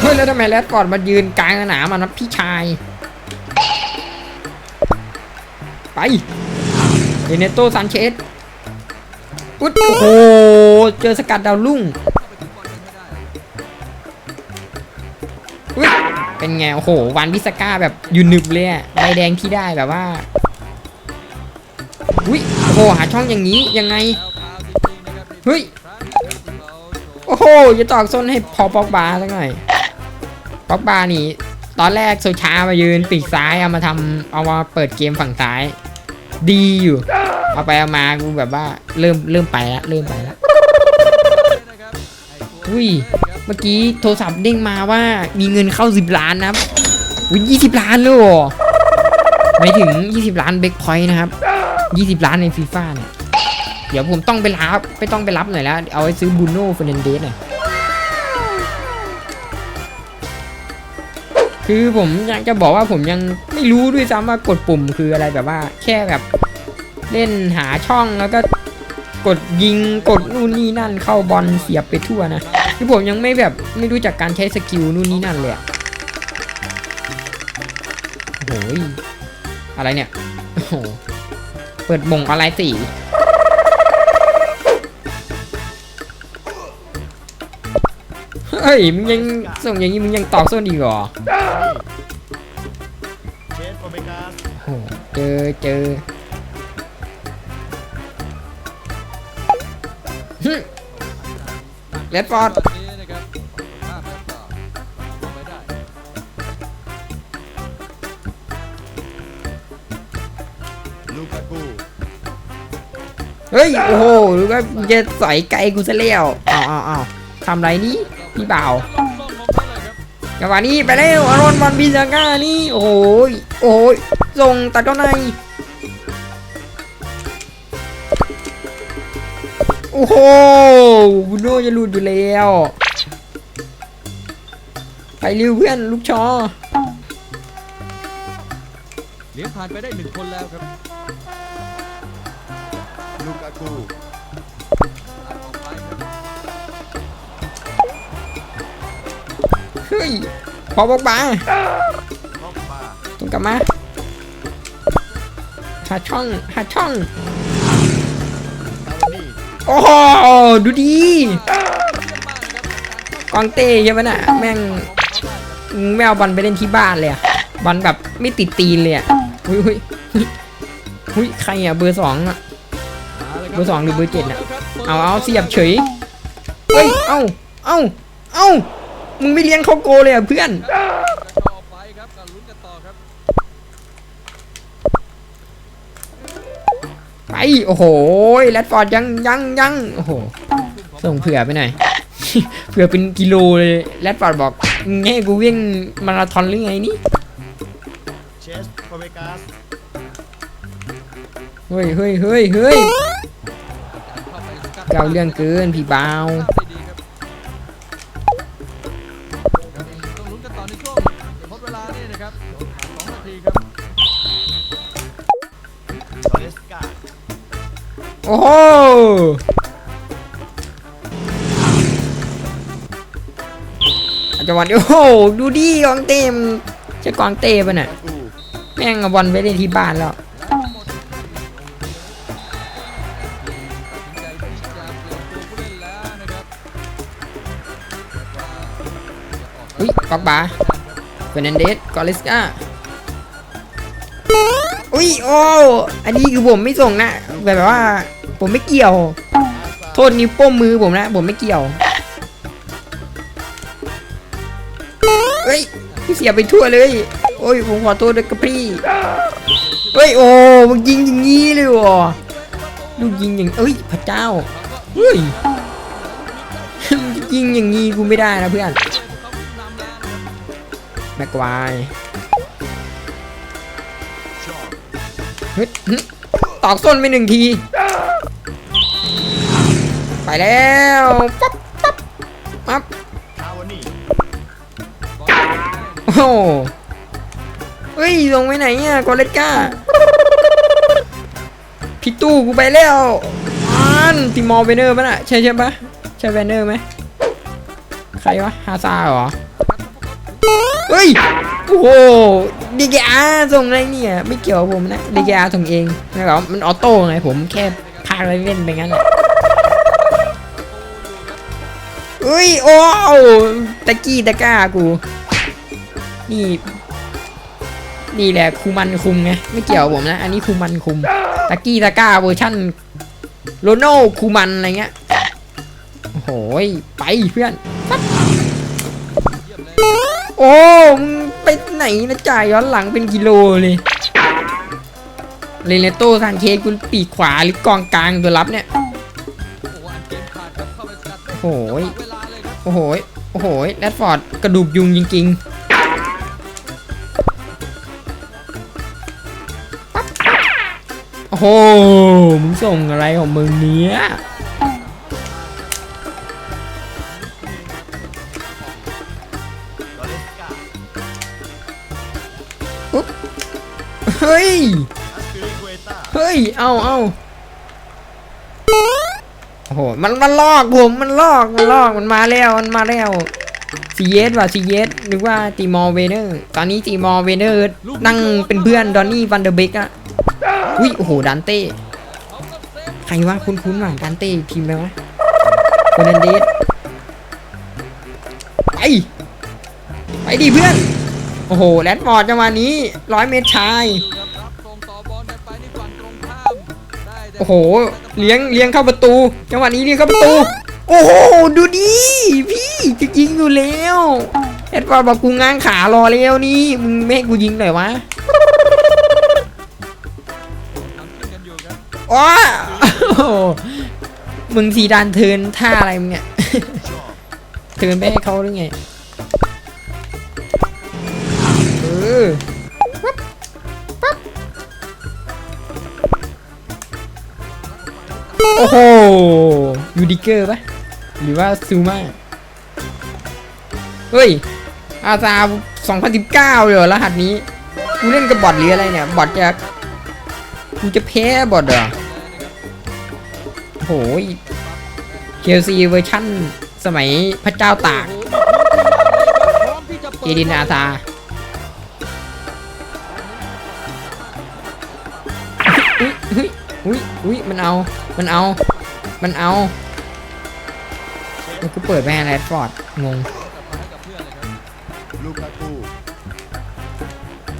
เฮ้ยแล้วทำไมแรดฟอร์ดมายืนกลางสนามอะนะพี่ชาย ไปเอเนโตซานเชสอุ๊ดโอ้โห เจอสกัดดาวรุ่งเป็นไง โอ้โห วันพิสก้าแบบยืนหนึบเลยอะใบแดงที่ได้แบบว่าอุ้ยโอ้โห หาช่องอย่างนี้ยังไง เฮ้ย โอ้โหจะตอกส้นให้พอปอกบาสักหน่อยปอกบานี่ ตอนแรกโซชามายืนปีกซ้ายเอามาทำเอามาเปิดเกมฝั่งซ้าย ดีอยู่ เอาไปเอามากูแบบว่าเริ่มเริ่มไปแล้วเริ่มไปแล้วอุ้ยเมื่อกี้โทรศัพท์เด้งมาว่ามีเงินเข้า10ล้านนะครับอุ้ย20ล้านเลยหรอไม่ถึง20ล้านเบคพอยต์นะครับ20ล้านในฟีฟ่าเนี่ย เดี๋ยวผมต้องไปรับไม่ต้องไปรับหน่อยแล้ว เอาไว้ซื้อบูโน่เฟรนเดสหน่อยคือผมอยากจะบอกว่าผมยังไม่รู้ด้วยซ้ำว่ากดปุ่มคืออะไรแบบว่า แค่แบบ เล่นหาช่องแล้วก็กดยิงกดนู่นนี่นั่นเข้าบอลเสียบไปทั่วนะคือผมยังไม่แบบไม่รู้จักการใช้สกิลนู่นนี่นั่นเลยโอ้ยอะไรเนี่ยโอ้เปิดบ่งอะไรสี ฮ้ยมึงยังส่งอย่างนี้มึงยังตอกส้นอีกเหรอเชสโอเมก้าโอ้โหเจอเจอเลดฟอร์ดลูกากูเฮ้ย โอ้โหหรือว่ามึงจะสอยไกลกูซะแล้วอ้าวอ้าวอ้าวทำไรนี้ พี่บ่าวจังหวะนี้ไปแล้วอารอนวันบิซาก้านี่ โอ้โหยโอ้โหยส่งตัดเข้าใน โอ้โหบุโน่จะหลุดอยู่แล้ว ไปเร็วเพื่อนลูกชอเลี้ยงผ่านไปได้หนึ่งคนแล้วครับลูกากู เฮ้ยพอบอกบาล็อกบาต้องกลับมาหาช่องหาช่อง โอ้โหดูดีกองเต้ใช่ไหมน่ะแม่งแมวบอลไปเล่นที่บ้านเลยอะบอลแบบไม่ติดตีนเลยอะหุยหุยหุยหุยใครอะเบอร์สองอะเบอร์สองหรือเบอร์เจ็ดน่ะเอาเอาเสียบเฉยเฮ้ย เอ้า เอ้า เอ้า มึงไม่เลี้ยงเขาโกเลยอะเพื่อน ต่อไปครับการลุ้นกันต่อครับไป โอ้โหแรดฟอร์ดยังยังยังโอ้โหส่งเผื่อไปหน่อย เผื่อเป็นกิโลเลยแรดฟอร์ดบอกมึงให้กูวิ่งมาราธอนหรือไงนี่ เชสโอเมก้าเฮ้ยเฮ้ยเฮ้ยเฮ้ยเข้าไปสกัดเกาเรื่องเกินพี่บ่าว จังหวะนี้โอ้โหดูดิกองเต้มใช่กองเต้ป่ะน่ะแม่งเอาบอลไปเล่นที่บ้านแล้วอุ้ยกอกบาเฟรนเดสกอริสกาอุ้ยโอ้อันนี้คือผมไม่ส่งนะแบบว่า ผมไม่เกี่ยว โทษนิ้วโป้งมือผมนะ ผมไม่เกี่ยวเฮ้ยพี่เสียไปทั่วเลย โอ้ยผมขอโทษด้วยกับพี่เฮ้ยโอ้มึงยิงอย่างนี้เลยเหรอลูกยิงอย่างเอ้ยพระเจ้าเฮ้ยมึงยิงอย่างนี้กูไม่ได้นะเพื่อนแม็กควายชอบเฮ้ยตอกส้นไปหนึ่งที ไปแล้วปั๊บปั๊บปั๊บทาวานี่โอ้โหเฮ้ยลงไปไหนเนี่ยกอเลตก้าพี่ตู้กูไปแล้วอันติมอลเวเนอร์ป่ะน่ะใช่ใช่ปะใช่แวนเนอร์ไหมใครวะฮาซาเหรอเฮ้ยโอ้โหดีเกอาส่งอะไรเนี่ยไม่เกี่ยวผมนะดีเกอาส่งเองนะครับมันออโต้ไงผมแค่พากเล่นไปงั้นแหละ เฮ้ยโอ้วตะกี้ตะก้ากู นี่ นี่แหละคูมันคุมไงไม่เกี่ยวผมนะ อันนี้คูมันคุมตะกี้ตะก้าเวอร์ชั่นโรโน่คูมันอะไรเงี้ยโอ้โหยไปเพื่อน โอ้มึงไปไหนนะจ่ายย้อนหลังเป็นกิโลเลยเรเนโต้ซานเคสกูปีกขวาหรือกองกลางตัวรับเนี่ยโอ้ย โอ้โหโอ้โหแรดฟอร์ดกระดูกยุงจริงๆปั๊บโอ้โห มึงส่งอะไรของมึงเนี้ยอเรสกาเฮ้ยเกต้าเฮ้ย เอาเอา โอ้โห มันมันลอกผมมันลอกมันลอกมันมาแล้วมันมาแล้วซีเยสว่ะซีเยสนึกว่าตีมอร์เวเนอร์ตอนนี้ตีมอร์เวเนอร์นั่งเป็นเพื่อนดอนนี่วันเดอร์เบกอะอุ้ยโอ้โหดันเต้ใครวะคุ้นๆว่ะดันเต้ทีมอะไรวะโคเนนเดสไปไปดิเพื่อน โอ้โหแรดฟอร์ดจังหวะนี้ร้อยเมตรชาย โอ้โห เลี้ยงเลี้ยงเข้าประตู จังหวะนี้เลี้ยงเข้าประตู โอ้โห ดูดิพี่จะยิงอยู่แล้วแอดวาร์ดบอกกูง้างขารอแล้วนี่มึงไม่ให้กูยิงหน่อยวะทำขึ้นกันอยู่ครับว้าโอ้มึงสีดานเทินท่าอะไรมึงเนี่ยชอบเทินไปให้เขาหรือไงเออ โอ้โหยูดิเกอร์ปะหรือว่าซูมาเฮ้ยอาซา2019เลยเหรอรหัสนี้ กูเล่นกับบอทหรืออะไรเนี่ย บอทจะ กูจะแพ้บอทเหรอโอ้โหเคลซีเวอร์ชั่น สมัยพระเจ้าตากโอ้โหมีพื้นที่ว่างเอมที่จะเจเปิดดินอาซา อุ้ยอุ้ยมันเอา มันเอา มันเอาแล้วกูเปิดไปให้แรดฟอร์ดงง ลูกากู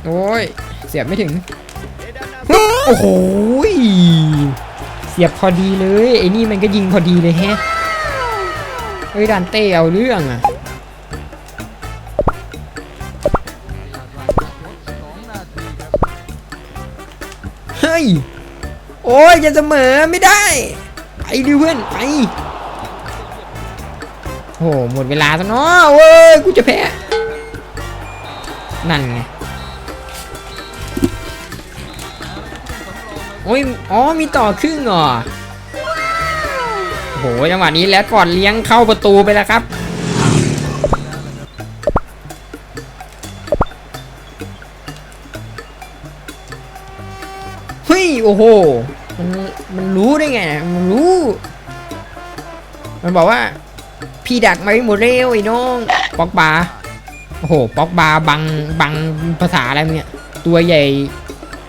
โอ้ย เสียบไม่ถึง โอ้โห เสียบพอดีเลย ไอ้นี่มันก็ยิงพอดีเลยแฮะ เฮ้ยดันเต้เอาเรื่องอะ โอ้ยจะเสมอไม่ได้ ไปดิเพื่อนไปโอ้หหมดเวลาแล้วเนาะเว้ยกูจะแพ้ นั่นไงโอ้ยอ๋อมีต่อครึ่งเหรอโหจังหวะนี้แรดฟอร์ดเลี้ยงเข้าประตูไปแล้วครับเฮ้ยโอ้โห มันมันรู้ได้ไงมันรู้ มันบอกว่า พี่ดักมาไม่หมดเร็วไอ้น้องป๊อกบาโอ้โหป๊อกบาบังบังภาษาอะไรเนี่ยตัวใหญ่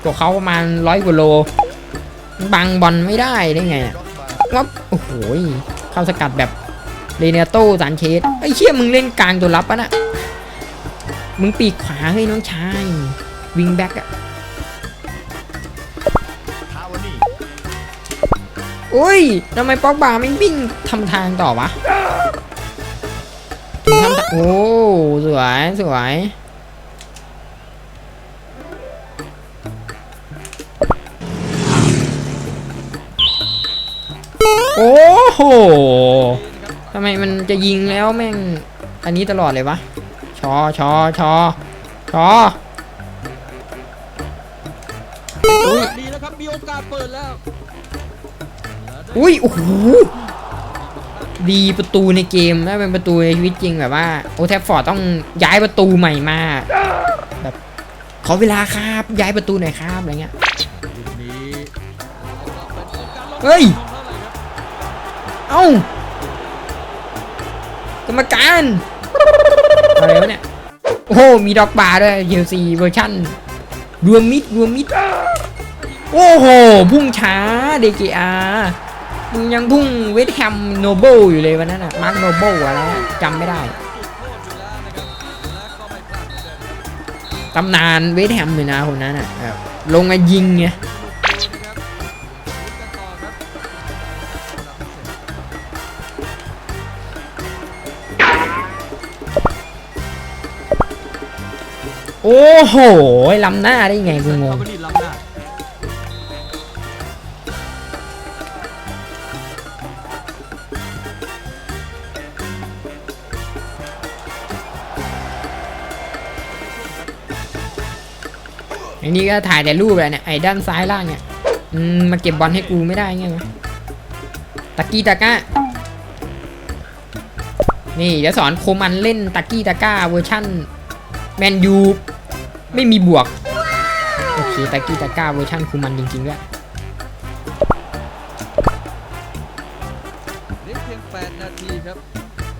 กว่าเขาประมาณร้อยกว่าโล บังบอลไม่ได้ได้ไงอะร็อกบางับโอ้โหเข้าสกัดแบบเรเนโต้สานเชสไอ้เชี่ยมึงเล่นกลางตัวรับปะนะมึงปีกขวาเฮ้น้องชาย วิงแบ็กอะ อ้ยทำไมป๊อกบาไม่วิ่งทำทางต่อวะถึงทำทางโอ้สวยสวยโอ้โหทำไมมันจะยิงแล้วแม่ง อันนี้ตลอดเลยวะ ชอชอชอชอดีแล้วครับมีโอกาสเปิดแล้ว อุ้ยโอ้โหดีประตูในเกมถ้าเป็นประตูในชีวิตจริงแบบว่าโอแทฟฟอร์ดต้องย้ายประตูใหม่มาแบบขอเวลาครับย้ายประตูหน่อยครับอะไรเงี้ยเฮ้ยของเอ้ากรรมการอะไรวะเนี่ยโอ้โหมีดอกบาร์ด้วยเ l ซีเวอร์ชั่นรวมมิดรวมมิดโอ้โหพุ่งช้า DKR มึงยังพุ่งเวทแฮมโนเบิลอยู่เลยวันนั้นอะมาร์กโนเบิลอะไรอะจำไม่ได้จุดโทษอยู่แล้วนะครับและก็ไม่พลาดเหมือนเดิมครับตำนานเวทแฮมเลยนะคนนั้นอะลงมายิงไงโอ้โหล้ำหน้าได้ไงกูงง นิลำหน้าไอ้นี่ก็ถ่ายแต่รูปแหละเนี่ยไอ้ด้านซ้ายล่างเนี่ยอืมมาเก็บบอลให้กูไม่ได้ไงวะตะกี้ตะก้า นี่เดี๋ยวสอนโคมันเล่นตะกี้ตะก้าเวอร์ชั่นแมนยูไม่มีบวก โอเคตะกี้ตะก้าเวอร์ชั่นโคมันจริงๆด้วยเหลือเพียง8นาทีครับ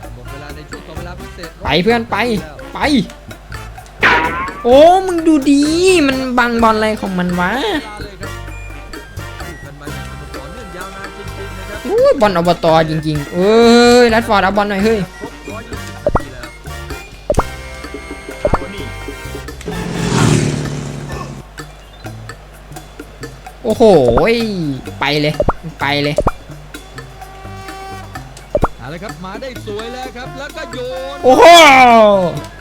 จะหมดเวลาในช่วงต่อเวลาพิเศษไปเพื่อนไป ไป โอ้ มึงดูดี มันบังบอลอะไรของมันวะเวลาเลยครับสู้กันมาอย่างสนุกต่อเนื่องยาวนานจริงๆนะครับอู้บอลอบตจริงๆ เอ้ยรัดฟอร์ดเอาบอลหน่อยเฮ้ยครบ120นาทีแล้วฮาวานีโอ้โหยไปเลย ไปเลยเอาละครับ มาได้สวยแล้วครับ แล้วก็โยน โอ้โห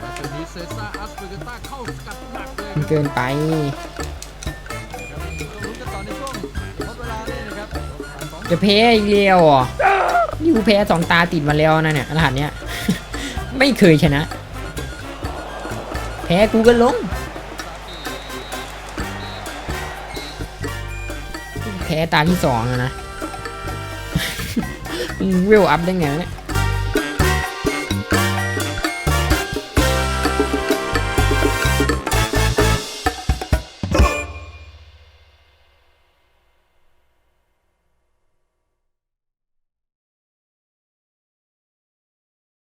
มา ตรงนี้เซซ่าอัสเปอร์เกต้าเข้าสกัดหนักเลยคมันรับเกินไป ลุ้นกันต่อในช่วงหมดเวลาเลยนะครับสองจะแพ้อีกเลียวอะนี่กูแพ้สองตาติดมาแล้วนะเนี่ยรหัสเนี้ย ไม่เคยชนะ แพ้กูก็ลง แพ้ตาที่สองอะนะ มึงเวลอัพได้ไงวะเนี่ย